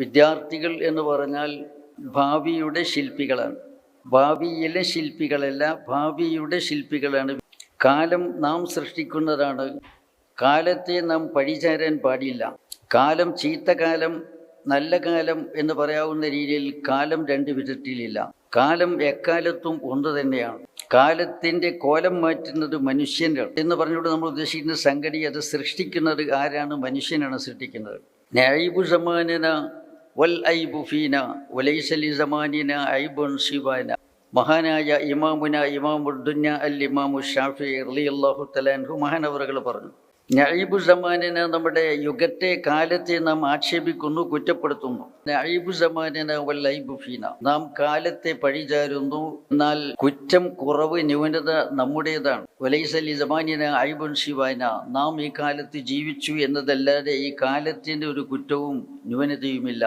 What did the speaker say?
വിദ്യാർത്ഥികൾ എന്ന് പറഞ്ഞാൽ ഭാവിയുടെ ശില്പികളാണ്. ഭാവിയിലെ ശില്പികളല്ല ഭാവിയുടെ ശില്പികളാണ്. കാലം നാം സൃഷ്ടിക്കുന്നതാണ്. കാലത്തെ നാം പഴിചാരാൻ പാടില്ല. കാലം ചീത്ത കാലം നല്ല കാലം എന്ന് പറയാവുന്ന രീതിയിൽ കാലം രണ്ട് വിധത്തിലില്ല. കാലം എക്കാലത്തും ഒന്ന് തന്നെയാണ്. കാലത്തിന്റെ കോലം മാറ്റുന്നത് മനുഷ്യനാണ് എന്ന് പറഞ്ഞുകൊണ്ട് നമ്മൾ ഉദ്ദേശിക്കുന്ന സംഗതി അത് സൃഷ്ടിക്കുന്നത് ആരാണ്? മനുഷ്യനാണ് സൃഷ്ടിക്കുന്നത്. നൈബു സമാനന വൽ ഐബു ഐബുൻ മഹാനായ ഇമാമുന ഇമാമുദ്ദുന്യ അൽ ഇമാമു ഷാഫി റളിയല്ലാഹു തലാൻഹു മഹാനവറുകൾ പറഞ്ഞു നഈബു സമാനിന് നമ്മുടെ യുഗത്തെ കാലത്തെ നാം ആക്ഷേപിക്കുന്നു കുറ്റപ്പെടുത്തുന്നു. നഈബു സമാനിന് വല്ലൈബു ഫീന. നാം കാലത്തെ പഴിചാരുന്നു എന്നാൽ കുറ്റം കുറവ് ന്യൂനത നമ്മുടേതാണ്. വലൈസലി സമാനിന ഐബുൻ ശിവാന നാം ഈ കാലത്ത് ജീവിച്ചു എന്നതല്ലാതെ ഈ കാലത്തിന്റെ ഒരു കുറ്റവും ന്യൂനതയുമില്ല.